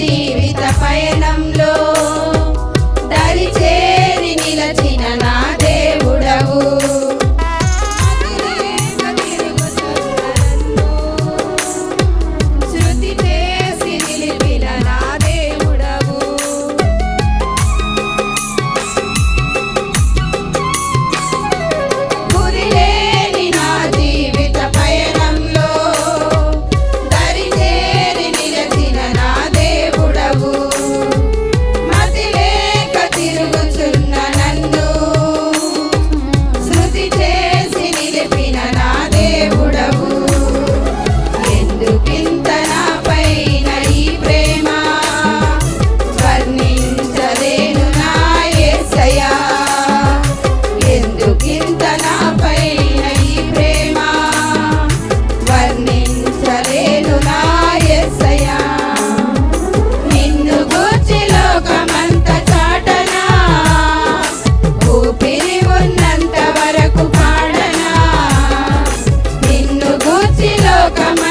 see. toca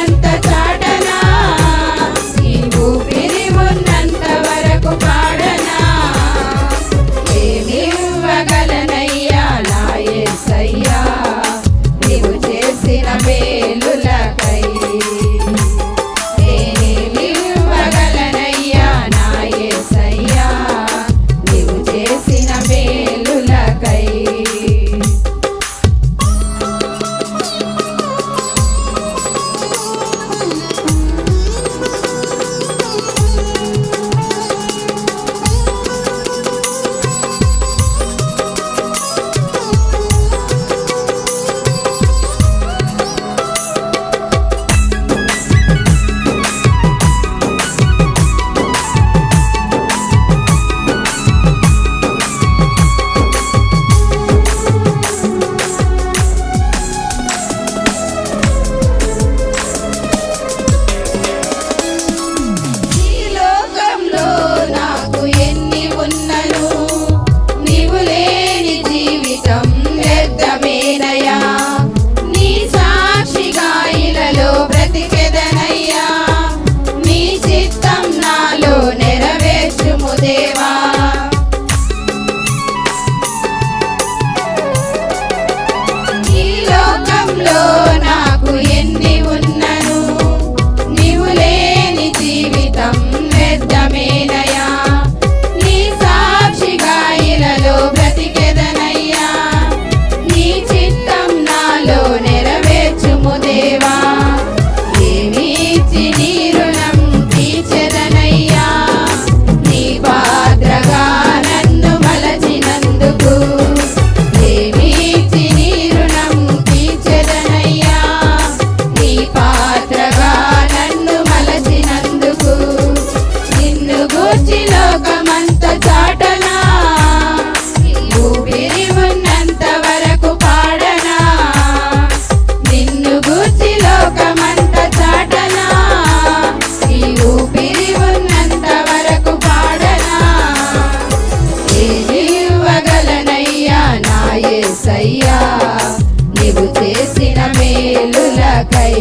నీవు చేసిన మేలులకై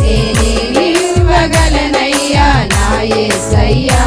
నేనేమి ఇవ్వగలనయ్యా? నా ఏసయ్యా.